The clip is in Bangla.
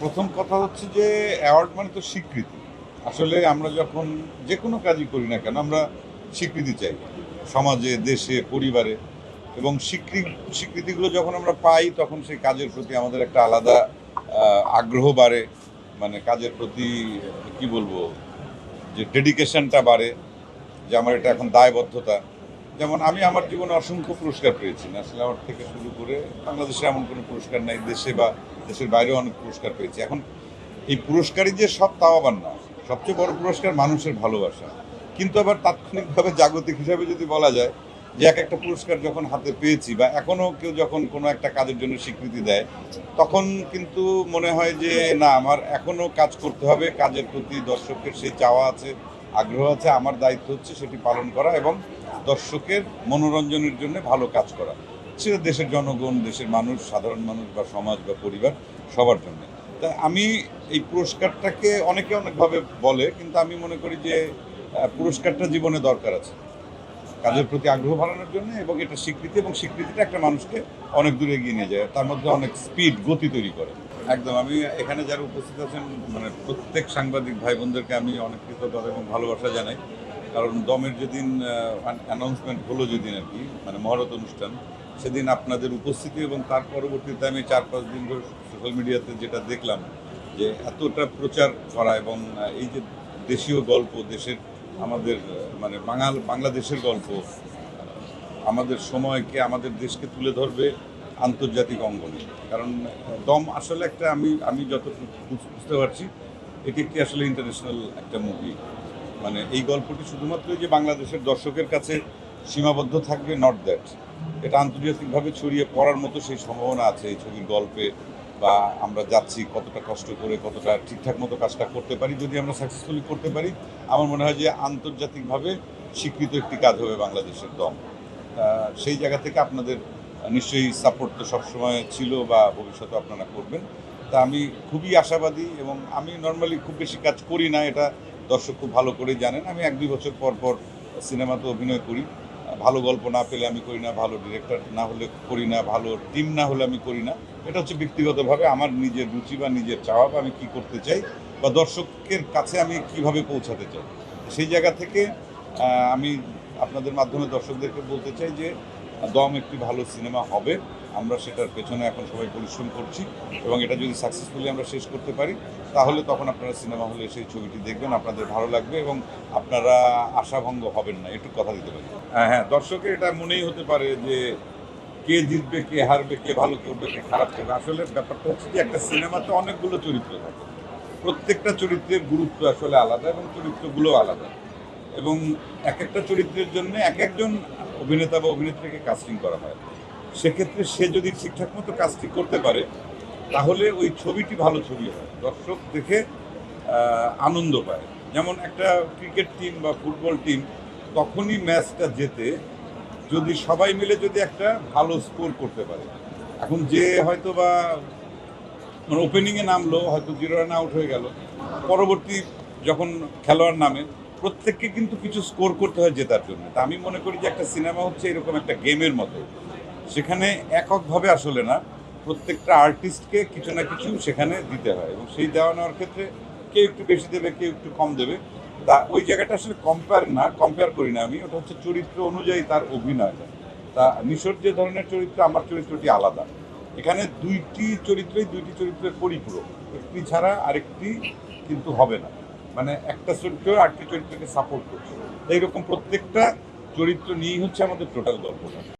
প্রথম কথা হচ্ছে যে অ্যাওয়ার্ড মানে তো স্বীকৃতি। আসলে আমরা যখন যে কোনো কাজই করি না কেন, আমরা স্বীকৃতি চাই। সমাজে, দেশে, পরিবারে। এবং স্বীকৃতি স্বীকৃতিগুলো যখন আমরা পাই, তখন সেই কাজের প্রতি আমাদের একটা আলাদা আগ্রহ বাড়ে। মানে কাজের প্রতি, কি বলব, যে ডেডিকেশনটা বাড়ে, যে আমার এটা এখন দায়বদ্ধতা। যেমন আমি আমার জীবনে অসংখ্য পুরস্কার পেয়েছি। ন্যাশনাল অ্যাওয়ার্ড থেকে শুরু করে বাংলাদেশে এমন কোনো পুরস্কার নাই, দেশে বা দেশের বাইরেও অনেক পুরস্কার পেয়েছি। এখন এই পুরস্কারই যে সব তাও আবার না। সবচেয়ে বড় পুরস্কার মানুষের ভালোবাসা। কিন্তু আবার তাৎক্ষণিকভাবে জাগতিক হিসাবে যদি বলা যায় যে এক একটা পুরস্কার যখন হাতে পেয়েছি বা এখনও কেউ যখন কোনো একটা কাজের জন্য স্বীকৃতি দেয়, তখন কিন্তু মনে হয় যে না, আমার এখনও কাজ করতে হবে। কাজের প্রতি দর্শকের সেই চাওয়া আছে, আগ্রহ আছে, আমার দায়িত্ব হচ্ছে সেটি পালন করা এবং দর্শকের মনোরঞ্জনের জন্য ভালো কাজ করা। সেটা দেশের জনগণ, দেশের মানুষ, সাধারণ মানুষ বা সমাজ বা পরিবার, সবার জন্য। তাই আমি এই পুরস্কারটাকে অনেকে অনেকভাবে বলে, কিন্তু আমি মনে করি যে পুরস্কারটা জীবনে দরকার আছে। কাজের প্রতি আগ্রহ বাড়ানোর জন্য এবং এটা স্বীকৃতি এবং স্বীকৃতিটা একটা মানুষকে অনেক দূরে এগিয়ে নিয়ে যায়। তার মধ্যে অনেক স্পিড গতি তৈরি করে। একদম, আমি এখানে যারা উপস্থিত আছেন মানে প্রত্যেক সাংবাদিক ভাই বোনদেরকে আমি অনেক কৃতজ্ঞতা এবং ভালোবাসা জানাই। কারণ দমের যেদিন অ্যানাউন্সমেন্ট হলো যেদিন আর কি মানে মহরত অনুষ্ঠান, সেদিন আপনাদের উপস্থিতি এবং তার পরবর্তীতে আমি চার পাঁচ দিন ধরে সোশ্যাল মিডিয়াতে যেটা দেখলাম যে এতটা প্রচার করা এবং এই যে দেশীয় গল্প, দেশের আমাদের মানে বাঙাল, বাংলাদেশের গল্প আমাদের সময়কে, আমাদের দেশকে তুলে ধরবে আন্তর্জাতিক অঙ্গনে। কারণ দম আসলে একটা আমি আমি বুঝ- বুঝতে পারছি, এটি একটি আসলে ইন্টারন্যাশনাল একটা মুভি মানে এই গল্পটি শুধুমাত্র যে বাংলাদেশের দর্শকের কাছে সীমাবদ্ধ থাকবে নট দ্যাট এটা আন্তর্জাতিকভাবে ছড়িয়ে পড়ার মতো সেই সম্ভাবনা আছে এই ছবির গল্পে, বা আমরা যাচ্ছি কতটা কষ্ট করে, কতটা ঠিকঠাক মতো কাজটা করতে পারি, যদি আমরা সাকসেসফুলি করতে পারি, আমার মনে হয় যে আন্তর্জাতিকভাবে স্বীকৃত একটি কাজ হবে বাংলাদেশের দম। সেই জায়গা থেকে আপনাদের নিশ্চয়ই সাপোর্ট তো সবসময় ছিল বা ভবিষ্যতে আপনারা করবেন। তা আমি খুবই আশাবাদী এবং আমি নর্মালি খুব বেশি কাজ করি না, এটা দর্শক খুব ভালো করে জানেন। আমি এক দুই বছর পর পর সিনেমাতে অভিনয় করি। ভালো গল্প না পেলে আমি করি না, ভালো ডিরেক্টর না হলে করি না, ভালো টিম না হলে আমি করি না। এটা হচ্ছে ব্যক্তিগতভাবে আমার নিজের রুচি বা নিজের চাওয়া বা আমি কী করতে চাই বা দর্শকের কাছে আমি কীভাবে পৌঁছাতে চাই। সেই জায়গা থেকে আমি আপনাদের মাধ্যমে দর্শকদেরকে বলতে চাই যে দম একটি ভালো সিনেমা হবে, আমরা সেটার পেছনে এখন সবাই পরিশ্রম করছি এবং এটা যদি সাকসেসফুলি আমরা শেষ করতে পারি, তাহলে তখন আপনারা সিনেমা হলে সেই ছবিটি দেখবেন, আপনাদের ভালো লাগবে এবং আপনারা আশাভঙ্গ হবেন না একটু কথা দিতে পারি। হ্যাঁ হ্যাঁ দর্শকের এটা মনেই হতে পারে যে কে জিতবে, কে হারবে, কে ভালো করবে, কে খারাপ করবে, আসলে ব্যাপারটা হচ্ছে যে একটা সিনেমাতে অনেকগুলো চরিত্র থাকে। প্রত্যেকটা চরিত্রের গুরুত্ব আসলে আলাদা এবং চরিত্রগুলো আলাদা। এবং এক একটা চরিত্রের জন্য এক একজন অভিনেতা বা অভিনেত্রীকে কাস্টিং করা হয়। সেক্ষেত্রে সে যদি ঠিকঠাক মতো কাজটি করতে পারে, তাহলে ওই ছবিটি ভালো ছবি হয়। দর্শক দেখে আনন্দ পায়। যেমন একটা ক্রিকেট টিম বা ফুটবল টিম তখনই ম্যাচটা জেতে যদি সবাই মিলে যদি একটা ভালো স্কোর করতে পারে। এখন যে হয়তো বা মানে ওপেনিংয়ে নামলো, হয়তো জিরো রান আউট হয়ে গেল। পরবর্তী যখন খেলোয়াড় নামে প্রত্যেককে কিন্তু কিছু স্কোর করতে হয় জেতার জন্য। তা আমি মনে করি যে একটা সিনেমা হচ্ছে এরকম একটা গেমের মতো। সেখানে এককভাবে আসলে না, প্রত্যেকটা আর্টিস্টকে কিছু না কিছু সেখানে দিতে হয় এবং সেই দেওয়া নেওয়ার ক্ষেত্রে কেউ একটু বেশি দেবে, কেউ একটু কম দেবে। তা ওই জায়গাটা আসলে কম্পেয়ার না কম্পেয়ার করি না আমি। ওটা হচ্ছে চরিত্র অনুযায়ী তার অভিনয়টা তা মিশর যে ধরনের চরিত্র, আমার চরিত্রটি আলাদা। এখানে দুইটি চরিত্রই দুইটি চরিত্রের পরিপূরক। একটি ছাড়া আরেকটি কিন্তু হবে না। মানে একটা চরিত্র আরেকটি চরিত্রকে সাপোর্ট করছে। এইরকম প্রত্যেকটা চরিত্র নিয়েই হচ্ছে আমাদের টোটাল গল্পটা।